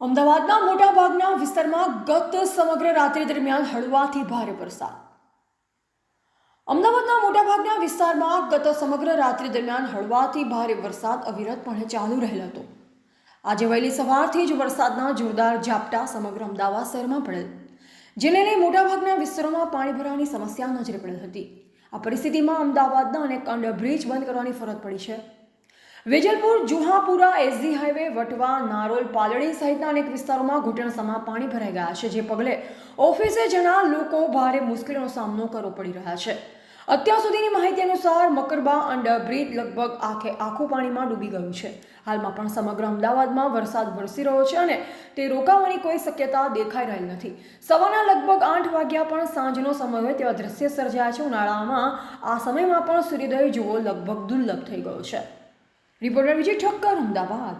અમદાવાદના મોટાભાગના વિસ્તારમાં ગત સમગ્ર રાત્રિ દરમિયાન હળવાથી ભારે વરસાદ. અમદાવાદના મોટાભાગના વિસ્તારમાં ગત સમગ્ર રાત્રિ દરમિયાન હળવાથી ભારે વરસાદ અવિરતપણે ચાલુ રહેલો હતો. આજે વહેલી સવારથી જ વરસાદના જોરદાર ઝાપટા સમગ્ર અમદાવાદ શહેરમાં પડેલ જેને લઈ મોટાભાગના વિસ્તારોમાં પાણી ભરાવાની સમસ્યા નજરે પડેલ હતી. આ પરિસ્થિતિમાં અમદાવાદના અનેક અંડરબ્રિજ બંધ કરવાની ફરજ પડી છે. વેજલપુર જુહાપુરા એસજી હાઈવે, વટવા, નારોલ, પાલડી સહિતના અનેક વિસ્તારોમાં ઘૂંટણસામાં પાણી ભરાઈ ગયા છે, જે પગલે ઓફિસે જનાર લોકો ભારે મુશ્કેલીનો સામનો કરવો પડી રહ્યા છે. અત્યાર સુધીની માહિતી અનુસાર મકરબા અંડરબ્રિજ લગભગ આખે આખું પાણીમાં ડૂબી ગયું છે. હાલમાં પણ સમગ્ર અમદાવાદમાં વરસાદ વરસી રહ્યો છે અને તે રોકાવાની કોઈ શક્યતા દેખાઈ રહેલ નથી. સવારના લગભગ આઠ વાગ્યા પણ સાંજનો સમય હોય તેવા દ્રશ્ય સર્જાયા છે. ઉનાળામાં આ સમયમાં પણ સૂર્યોદય જોવો લગભગ દુર્લભ થઈ ગયો છે. रिपोर्टर विजय ठक्कर अहमदाबाद